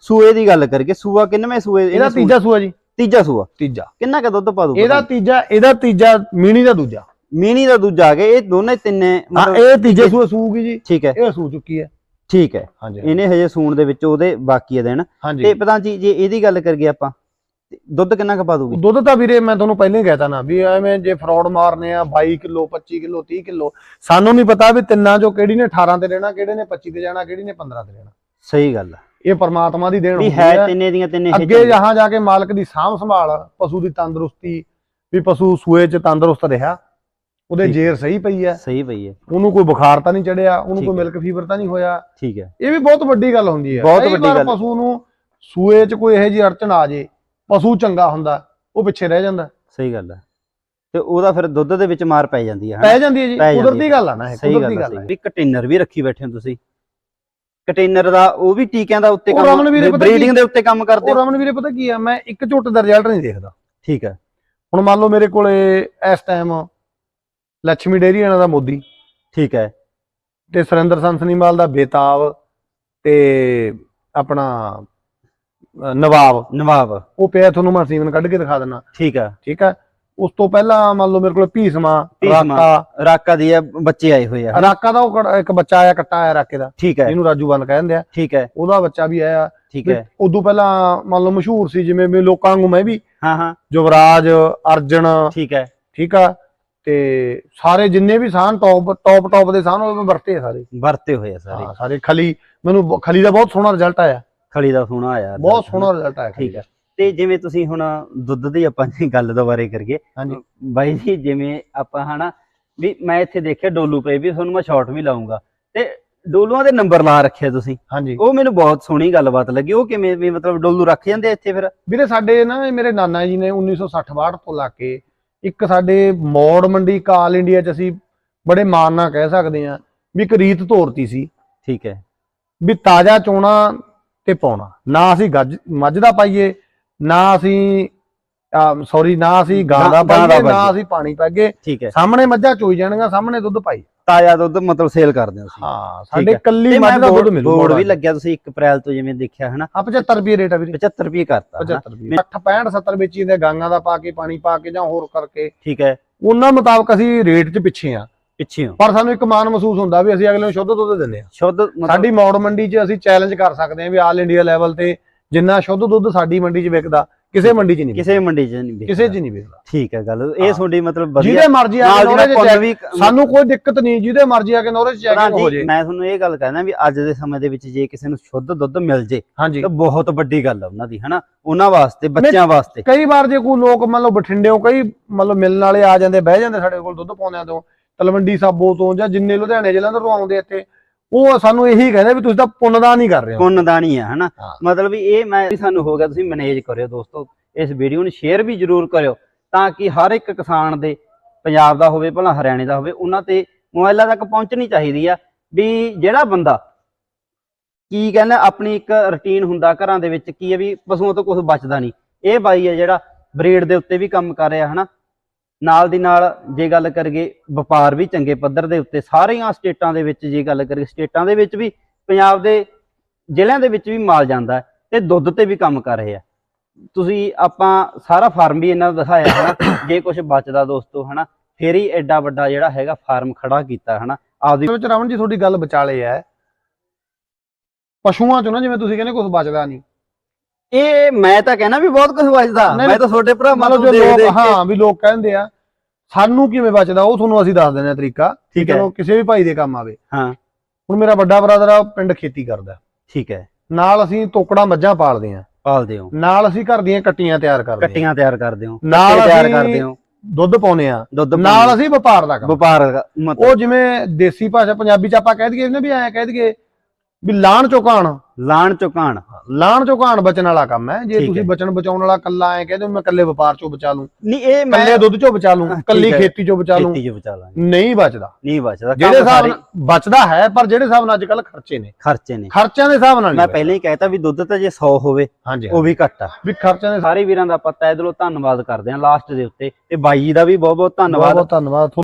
ਸੂਏ ਦੀ ਗੱਲ ਕਰੀਏ ਸੂਆ ਕਿੰਨਵੇਂ ਸੂਏ
ਇਹਦਾ ਤੀਜਾ ਸੂਆ ਜੀ।
ਤੀਜਾ ਸੂਆ।
ਤੀਜਾ।
ਕਿੰਨਾ ਕ ਦੁੱਧ ਪਾ ਦੂ
ਇਹਦਾ ਤੀਜਾ ਇਹਦਾ ਤੀਜਾ ਮੀਣੀ ਦਾ ਦੂਜਾ।
ਮੀਨੀ ਦਾ ਦੂਜਾ ਆ ਗਿਆ ਇਹ ਦੋਨੇ ਤਿੰਨੇ ਮਤਲਬ
ਇਹ ਤੀਜੇ ਸੂਏ ਸੂਗੀ ਜੀ।
ਠੀਕ ਹੈ।
ਇਹ ਸੂ ਚੁੱਕੀ ਹੈ।
ਠੀਕ ਹੈ। ਇਹਨੇ ਹਜੇ ਸੂਣ ਦੇ ਵਿੱਚ ਉਹਦੇ ਬਾਕੀ ਆ ਦੇਣ ਤੇ ਪ੍ਰਧਾਨ ਜੀ ਜੇ ਇਹਦੀ ਗੱਲ ਕਰੀਏ ਆਪਾਂ ਦੁੱਧ ਕਿੰਨਾ ਕ ਪਾ ਦੂਗੀ
ਦੁੱਧ ਤਾਂ ਵੀਰੇ ਮੈਂ ਤੁਹਾਨੂੰ ਪਹਿਲਾਂ ਹੀ ਕਹਿਤਾ ਨਾ ਵੀ ਐਵੇਂ ਜੇ ਫਰਾਡ ਮਾਰਨੇ ਆ 22 ਕਿਲੋ 25 ਕਿਲੋ 30 ਕਿਲੋ ਸਾਨੂੰ ਨਹੀਂ ਪਤਾ ਵੀ ਤਿੰਨਾਂ ਚੋਂ ਕਿਹੜੀ ਨੇ 18 ਤੇ ਲੈਣਾ ਕਿਹੜੇ ਨੇ 25 ਤੇ ਜਾਣਾ ਕਿਹੜੀ ਨੇ 15 ਤੇ ਲੈਣਾ।
ਸਹੀ ਗੱਲ
ਇਹ ਪਰਮਾਤਮਾ ਦੀ ਦੇਣ
ਵੀ
ਹੁੰਦੀ
ਹੈ
ਹੈ
ਤਿੰਨੇ ਦੀਆਂ ਤਿੰਨੇ ਇਹ
ਅੱਗੇ ਜਹਾਂ ਜਾ ਕੇ ਮਾਲਕ ਦੀ ਸਾਂਭ ਸੰਭਾਲ ਪਸ਼ੂ ਦੀ ਤੰਦਰੁਸਤੀ ਵੀ ਪਸ਼ੂ ਸੂਏ 'ਚ ਤੰਦਰੁਸਤ ਰਿਹਾ ਉਹਦੇ। ਜੇਰ ਸਹੀ ਪਈ ਹੈ
ਸਹੀ ਪਈ ਹੈ
ਉਹਨੂੰ ਕੋਈ ਬੁਖਾਰ ਤਾਂ ਨਹੀਂ ਚੜਿਆ ਉਹਨੂੰ ਕੋਈ। ਮਿਲਕ ਫੀਵਰ ਤਾਂ ਨਹੀਂ ਹੋਇਆ।
ਠੀਕ ਹੈ
ਇਹ ਵੀ ਬਹੁਤ ਵੱਡੀ ਗੱਲ ਹੁੰਦੀ ਹੈ
ਬਹੁਤ ਵੱਡੀ ਗੱਲ।
ਪਸ਼ੂ ਨੂੰ ਸੂਏ 'ਚ ਕੋਈ ਇਹੋ ਜਿਹੀ ਅੜਚਨ ਆ ਜੇ ਪਸ਼ੂ ਚੰਗਾ ਹੁੰਦਾ ਉਹ ਪਿੱਛੇ ਰਹਿ ਜਾਂਦਾ।
ਸਹੀ ਗੱਲ ਹੈ ਤੇ ਉਹਦਾ ਫਿਰ ਦੁੱਧ ਦੇ ਵਿੱਚ ਮਾਰ ਪੈ ਜਾਂਦੀ ਹੈ
ਪੈ ਜਾਂਦੀ ਹੈ ਜੀ ਕੁਦਰਤੀ। ਗੱਲ ਆ ਨਾ ਇਹ ਕੁਦਰਤੀ
ਗੱਲ ਹੈ ਵੀ ਕੰਟੇਨਰ ਵੀ ਰੱਖੀ ਬੈਠੇ ਹੋ ਤੁਸੀਂ। ਕੰਟੇਨਰ ਦਾ ਉਹ ਵੀ ਟੀਕਿਆਂ ਦਾ ਉੱਤੇ ਕੰਮ ਬਰੀਡਿੰਗ ਦੇ ਉੱਤੇ ਕੰਮ ਕਰਦੇ ਹੋ?
ਰਮਨ ਵੀਰੇ ਪਤਾ ਕੀ ਆ ਮੈਂ ਇੱਕ ਝੋਟੇ ਦਾ ਰਿਜ਼ਲਟ ਨਹੀਂ ਦੇਖਦਾ।
ਠੀਕ ਹੈ
ਹੁਣ ਮੰਨ ਲਓ ਮੇਰੇ ਕੋਲੇ ਇਸ ਟਾਈਮ ਲక్ష్ਮੀ ਡੇਅਰੀ ਵਾਲਾ ਦਾ ਮੋਦੀ।
ਠੀਕ ਹੈ
ਤੇ ਸੁਰਿੰਦਰ ਸੰਸਨੀਵਾਲ ਦਾ ਬੇਤਾਬ ਤੇ ਆਪਣਾ ਨਵਾਬ।
ਨਵਾਬ।
ਉਹ ਪਿਆ ਤੁਹਾਨੂੰ ਮੈਂ ਸੀਮਨ ਕੱਢ ਕੇ ਦਿਖਾ ਦਿੰਦਾ
ਠੀਕ ਹੈ
ਠੀਕ ਹੈ ਉਸ ਤੋਂ ਪਹਿਲਾਂ ਮੰਨ ਲਓ ਮੇਰੇ ਕੋਲ ਭੀਸਮਾ
ਭੀਸਮਾਂ।
ਰਾਕਾ।
ਰਾਕਾ ਦੀ ਬੱਚੇ ਆਏ ਹੋਏ ਆ।
ਰਾਕਾ ਦਾ ਉਹ ਕੜ- ਇੱਕ ਬੱਚਾ ਆਇਆ ਕੱਟਾ ਆਇਆ ਰਾਕੇ ਦਾ।
ਠੀਕ ਹੈ
ਜਿਹਨੂੰ ਰਾਜੂ ਬੰਨ ਕਹਿੰਦੇ ਆ।
ਠੀਕ ਹੈ
ਉਹਦਾ ਬੱਚਾ ਵੀ ਆਇਆ।
ਠੀਕ ਹੈ
ਉਦੋਂ ਪਹਿਲਾਂ ਮੰਨ ਲਓ ਮਸ਼ਹੂਰ ਸੀ ਜਿਵੇਂ ਵੀ ਲੋਕਾਂ ਵਾਂਗੂ ਮੈਂ ਵੀ।
ਹਾਂ ਹਾਂ।
ਯੁਵਰਾਜ ਅਰਜਨ।
ਠੀਕ ਹੈ
ਠੀਕ ਆ? ਤੇ ਸਾਰੇ ਜਿੰਨੇ ਵੀ ਸਾਨ ਟੌਪ ਟੌਪ ਟੌਪ ਦੇ ਸਾਨ ਉਹ ਮੈਂ ਵਰਤੇ ਆ ਸਾਰੇ।
ਵਰਤੇ ਹੋਏ ਆ ਸਾਰੇ।
ਹਾਂ ਸਾਰੇ ਖਲੀ। ਮੈਨੂੰ ਬ- ਖਲੀ ਦਾ ਬਹੁਤ ਸੋਹਣਾ ਰਿਜ਼ਲਟ ਆਇਆ।
ਖਲੀ ਦਾ ਸੋਹਣਾ ਆਇਆ
ਬਹੁਤ ਸੋਹਣਾ ਰਿਜ਼ਲਟ ਆਇਆ
ਠੀਕ ਹੈ। ਤੇ ਜਿਵੇਂ ਤੁਸੀਂ ਹੁਣ ਦੁੱਧ ਦੀ ਆਪਾਂ ਜੀ ਗੱਲ ਦੁਬਾਰੇ ਕਰੀਏ।
ਹਾਂਜੀ।
ਬਾਈ ਜੀ ਜਿਵੇਂ ਆਪਾਂ ਹਨਾ ਵੀ ਮੈਂ ਇੱਥੇ ਦੇਖਿਆ ਡੋਲੂ ਪਏ ਵੀ ਤੁਹਾਨੂੰ ਮੈਂ ਸ਼ਾਰਟ ਵੀ ਲਾਉਂਗਾ ਤੇ ਡੋਲੂਆਂ ਦੇ ਨੰਬਰ ਲਾ ਰੱਖਿਆ ਤੁਸੀਂ।
ਹਾਂਜੀ।
ਉਹ ਮੈਨੂੰ ਬਹੁਤ ਸੋਹਣੀ ਗੱਲਬਾਤ ਲੱਗੀ। ਉਹ ਕਿਵੇਂ ਵੀ ਮਤਲਬ ਡੋਲੂ ਰੱਖ ਜਾਂਦੇ ਇੱਥੇ ਫਿਰ?
ਵੀਰੇ ਸਾਡੇ ਨਾ ਮੇਰੇ ਨਾਨਾ ਜੀ ਨੇ 1960 ਤੋਂ ਲਾ ਕੇ ਇੱਕ ਸਾਡੇ ਮੌੜ ਮੰਡੀ ਕਾਲ ਇੰਡੀਆ ਚ ਅਸੀਂ ਬੜੇ ਮਾਣ ਨਾਲ ਕਹਿ ਸਕਦੇ ਆ ਵੀ ਇੱਕ ਰੀਤ ਤੋਰਤੀ ਸੀ।
ਠੀਕ ਹੈ।
ਵੀ ਤਾਜ਼ਾ ਚੋਣਾ ਤੇ ਪਾਉਣਾ। ਨਾ ਅਸੀਂ ਗੱਜ ਮੱਝ ਦਾ ਪਾਈਏ ਨਾ ਅਸੀਂ ਸੌਰੀ ਨਾ ਅਸੀਂ ਗਾਂ ਦਾ ਪਾਈਏ ਨਾ। ਅਸੀਂ ਪਾਣੀ
ਹੈ।
ਸਾਹਮਣੇ ਮੱਝਾਂ ਚੋਈ ਜਾਣਗੀਆਂ ਸਾਹਮਣੇ ਦੁੱਧ ਪਾਈ।
ਤਾਜ਼ਾ ਦੁੱਧ ਮਤਲਬ ਸੇਲ ਕਰਦੇ ਹੋ ਤੁਸੀਂ
ਹਾਂ ਸਾਡੇ
ਹੈ।
ਕੱਲੀ ਮੱਝ ਦਾ ਦੁੱਧ ਮਿਲੂ
ਬੋਰਡ ਵੀ ਲੱਗਿਆ ਤੁਸੀਂ 1 ਅਪ੍ਰੈਲ ਤੋਂ ਜਿਵੇਂ ਦੇਖਿਆ ਹਨਾ?
ਆ 75 ਰੁਪਏ ਰੇਟ ਆ ਵੀਰੇ।
75 ਰੁਪਏ ਕਰਤਾ ਹਨਾ?
75 ਰੁਪਏ। 60 65 70 ਵੇਚੀ ਦੇ ਗਾਂਗਾ ਦਾ ਪਾ ਕੇ ਪਾਣੀ ਪਾ ਕੇ ਜਾਂ ਹੋਰ ਕਰਕੇ।
ਠੀਕ ਹੈ।
ਉਹਨਾਂ ਮੁਤਾਬਕ ਅਸੀਂ ਰੇਟ 'ਚ ਪਿੱਛੇ ਆ।
ਪਿੱਛੇ ਹੋ।
ਪਰ ਸਾਨੂੰ ਇੱਕ ਮਾਣ ਮਹਿਸੂਸ ਹੁੰਦਾ ਵੀ ਅਸੀਂ ਅਗਲੇ ਨੂੰ ਸ਼ੁੱਧ ਦੁੱਧ ਦਿੰਦੇ ਆ
ਸ਼ੁੱਧ
ਸਾਡੀ ਮੌੜ ਮੰਡੀ 'ਚ ਅਸੀਂ ਚੈਲੰਜ ਕਰ ਸਕਦੇ ਹਾਂ ਵੀ ਆਲ ਇੰਡੀਆ ਲੈਵਲ ਤੇ ਜਿੰਨਾ ਸ਼ੁੱਧ ਦੁੱਧ ਸਾਡੀ ਮੰਡੀ 'ਚ ਵਿਕਦਾ ਕਿਸੇ ਮੰਡੀ 'ਚ ਨਹੀਂ
ਕਿਸੇ ਮੰਡੀ 'ਚ ਨਹੀਂ।
ਕਿਸੇ 'ਚ ਨਹੀਂ ਵਿਕਦਾ।
ਠੀਕ ਹੈ ਗੱਲ ਇਹ। ਤੁਹਾਡੀ ਮਤਲਬ ਵਧੀਆ
ਜਿਹਦੇ ਮਰਜ਼ੀ ਆ ਕੇ ਨੌਰੇ 'ਚ ਸਾਨੂੰ ਕੋਈ ਦਿੱਕਤ ਨਹੀਂ ਜਿਹਦੇ ਮਰਜ਼ੀ ਆ ਕੇ ਨੌਰੇ 'ਚ ਚੈੱਕ
ਪ੍ਰਧਾਨ
ਹੋ
ਜੀ। ਮੈਂ ਤੁਹਾਨੂੰ ਇਹ ਗੱਲ ਕਹਿਣਾ ਵੀ ਅੱਜ ਦੇ ਸਮੇਂ ਦੇ ਵਿੱਚ ਜੇ ਕਿਸੇ ਨੂੰ ਸ਼ੁੱਧ ਦੁੱਧ ਮਿਲ ਜੇ ਤਾਂ ਬਹੁਤ ਵੱਡੀ ਗੱਲ ਹੈ ਉਹਨਾਂ ਦੀ ਹਨਾ? ਉਹਨਾਂ ਵਾਸਤੇ ਬੱਚਿਆਂ ਵਾਸਤੇ।
ਕਈ ਵਾਰ ਜੇ ਕੋਈ ਲੋਕ ਮੰਨ ਲਓ ਬਠਿੰਡਿਓਂ ਕਈ ਮਤਲਬ ਮਿਲਣ ਵਾਲੇ ਆ ਜਾਂਦੇ ਬਹਿ ਜਾਂਦੇ ਸਾਡੇ ਕੋਲ ਦੁੱਧ ਪਾਉਂਦਿਆਂ ਤੋਂ ਤਲਵੰਡੀ ਸਾਬੋ ਤੋਂ ਜਾਂ ਜਿੰਨੇ ਲੁਧਿਆਣੇ ਜਲੰਧਰ ਤੋਂ ਆਉਂਦੇ ਇੱਥੇ ਉਹ ਸਾਨੂੰ ਇਹੀ ਕਹਿੰਦੇ ਵੀ ਤੁਸੀਂ ਤਾਂ ਪੁੰਨਦਾਨ ਹੀ ਕਰ ਰਹੇ ਹੋ।
ਪੁੰਨਦਾਨੀ ਆ ਹਨਾ?
ਹਾਂ।
ਮਤਲਬ ਵੀ ਇਹ ਮੈਂ ਸਾਨੂੰ ਹੋ ਗਿਆ ਤੁਸੀਂ ਮੈਨੇਜ ਕਰਿਓ ਦੋਸਤੋ ਇਸ ਵੀਡੀਓ ਨੂੰ ਸ਼ੇਅਰ ਵੀ ਜਰੂਰ ਕਰਿਓ ਤਾਂ ਕਿ ਹਰ ਇੱਕ ਕਿਸਾਨ ਦੇ ਪੰਜਾਬ ਦਾ ਹੋਵੇ ਭਲਾ ਹਰਿਆਣੇ ਦਾ ਹੋਵੇ ਉਹਨਾਂ ਤੇ ਮੋਬਾਈਲਾਂ ਤੱਕ ਪਹੁੰਚਣੀ ਚਾਹੀਦੀ ਆ ਵੀ ਜਿਹੜਾ ਬੰਦਾ ਕੀ ਕਹਿੰਦਾ ਆਪਣੀ ਇੱਕ ਰੁਟੀਨ ਹੁੰਦਾ ਘਰਾਂ ਦੇ ਵਿੱਚ ਕੀ ਹੈ ਵੀ ਪਸ਼ੂਆਂ ਤੋਂ ਕੁਝ ਬਚਦਾ ਨਹੀਂ। ਇਹ ਬਾਈ ਹੈ ਜਿਹੜਾ ਬਰੀਡ ਦੇ ਉੱਤੇ ਵੀ ਕੰਮ ਕਰ ਰਿਹਾ ਹਨਾ? ਨਾਲ ਦੀ ਨਾਲ ਜੇ ਗੱਲ ਕਰੀਏ ਵਪਾਰ ਵੀ ਚੰਗੇ ਪੱਧਰ ਦੇ ਉੱਤੇ, ਸਾਰੀਆਂ ਸਟੇਟਾਂ ਦੇ ਵਿੱਚ ਜੇ ਗੱਲ ਕਰੀਏ, ਸਟੇਟਾਂ ਦੇ ਵਿੱਚ ਵੀ ਪੰਜਾਬ ਦੇ ਜ਼ਿਲ੍ਹਿਆਂ ਦੇ ਵਿੱਚ ਵੀ ਮਾਲ ਜਾਂਦਾ ਹੈ ਤੇ ਦੁੱਧ ਤੇ ਵੀ ਕੰਮ ਕਰ ਰਹੇ ਆ ਤੁਸੀਂ ਆਪਾਂ ਸਾਰਾ ਫਾਰਮ ਵੀ ਇਹਨਾਂ ਦਾ ਦਿਖਾਇਆ ਹਨਾ ਜੇ ਕੁਝ ਬਚਦਾ ਦੋਸਤੋ, ਹਨਾ, ਫੇਰ ਹੀ ਐਡਾ ਵੱਡਾ ਜਿਹੜਾ ਹੈਗਾ ਫਾਰਮ ਖੜਾ ਕੀਤਾ, ਹਨਾ, ਆਪਦੀ
ਦੇ ਵਿੱਚ ਰਮਨ ਜੀ, ਤੁਹਾਡੀ ਗੱਲ ਵਿਚਾਲੇ ਹੈ। ਪਸ਼ੂਆਂ ਚੋਂ ਨਾ ਜਿਵੇਂ ਤੁਸੀਂ ਕਹਿੰਦੇ ਕੁਝ ਬਚਦਾ ਨਹੀਂ।
ਇਹ ਮੈਂ ਤਾਂ ਕਹਿਣਾ ਵੀ ਬਹੁਤ ਕੁਝ ਬਚਦਾ
ਨਹੀਂ,
ਮੈਂ ਤਾਂ ਤੁਹਾਡੇ ਭਰਾ
ਮਤਲਬ ਜੋ ਲੋਕ ਹਾਂ ਵੀ ਲੋਕ ਕਹਿੰਦੇ ਆ ਸਾਨੂੰ ਕਿਵੇਂ ਬਚਦਾ? ਉਹ ਤੁਹਾਨੂੰ ਅਸੀਂ ਦੱਸ ਦਿੰਦੇ ਆ ਤਰੀਕਾ।
ਠੀਕ ਹੈ।
ਚਲੋ ਕਿਸੇ ਵੀ ਭਾਈ ਦੇ ਕੰਮ ਆਵੇ।
ਹਾਂ।
ਹੁਣ ਮੇਰਾ ਵੱਡਾ ਬ੍ਰਦਰ ਆ ਪਿੰਡ ਖੇਤੀ ਕਰਦਾ।
ਠੀਕ ਹੈ।
ਨਾਲ ਅਸੀਂ ਤੋਕੜਾ ਮੱਝਾਂ ਪਾਲਦੇ ਆ
ਪਾਲਦੇ ਹੋ।
ਨਾਲ ਅਸੀਂ ਘਰ ਦੀਆਂ ਕੱਟੀਆਂ ਤਿਆਰ ਕਰਦੇ ਆ
ਕੱਟੀਆਂ ਤਿਆਰ ਕਰਦੇ ਹੋ।
ਨਾਲ
ਕੱਟੇ ਤਿਆਰ
ਅਸੀਂ
ਕਰਦੇ ਹੋ।
ਦੁੱਧ ਪਾਉਨੇ ਆ
ਦੁੱਧ
ਨਾਲ ਅਸੀਂ ਵਪਾਰ ਦਾ ਕੰਮ।
ਵਪਾਰ ਦਾ ਮਤਲਬ
ਉਹ ਜਿਵੇਂ ਦੇਸੀ ਭਾਸ਼ਾ ਪੰਜਾਬੀ ਚ ਆਪਾਂ ਕਹਿ ਦਈਏ ਨਾ ਵੀ ਐਂ ਕਹਿ ਦਈਏ ਵੀ ਲਾਣ ਚੁਕਾਣ
ਲਾਣ ਚੁਕਾਣ
ਲਾਣ ਚੁਕਾਣ ਬਚਣ ਵਾਲਾ ਕੰਮ ਹੈ। ਜੇ ਤੁਸੀਂ
ਹੈ।
ਬਚਣ ਬਚਾਉਣ ਵਾਲਾ ਕੱਲਾ ਐਂ ਕਹਿੰਦੇ ਮੈਂ ਕੱਲੇ ਵਪਾਰ ਚੋਂ ਬਚਾ ਲੂੰ।
ਨਹੀਂ ਇਹ ਮੈਂ
ਕੱਲੇ ਦੁੱਧ ਚੋਂ ਬਚਾ ਲੂੰ
ਹਾਂ,
ਕੱਲੀ
ਹੈ।
ਖੇਤੀ ਚੋਂ ਬਚਾ ਲੂੰ।
ਖੇਤੀ ਚ ਬਚਾ ਲਾਂਗੇ।
ਨਹੀਂ ਬਚਦਾ।
ਨਹੀਂ ਬਚਦਾ।
ਜਿਹੜੇ ਹਿਸਾਬ ਬਚਦਾ ਹੈ ਪਰ ਜਿਹੜੇ ਹਿਸਾਬ ਨਾਲ ਅੱਜ ਕੱਲ ਖਰਚੇ ਨੇ।
ਖਰਚੇ ਨੇ।
ਖਰਚਿਆਂ ਦੇ ਹਿਸਾਬ ਨਾਲ
ਮੈਂ ਪਹਿਲਾਂ ਹੀ ਕਹਿਤਾ ਵੀ ਦੁੱਧ ਤਾਂ ਜੇ 100 ਹੋਵੇ ਉਹ ਵੀ ਘੱਟ ਆ।
ਵੀ ਖਰਚਿਆਂ ਦੇ
ਸਾਰੇ ਵੀਰਾਂ ਦਾ ਆਪਾਂ ਤਹਿ ਦਿਲੋਂ ਧੰਨਵਾਦ ਕਰਦੇ ਹਾਂ ਲਾਸਟ ਦੇ ਉੱਤੇ। ਤੇ ਬਾਈ ਜੀ ਦਾ ਵੀ ਬਹੁਤ ਬਹੁਤ
ਬਹੁਤ
ਧੰਨਵਾਦ।
ਬਹੁਤ ਧੰਨਵਾਦ।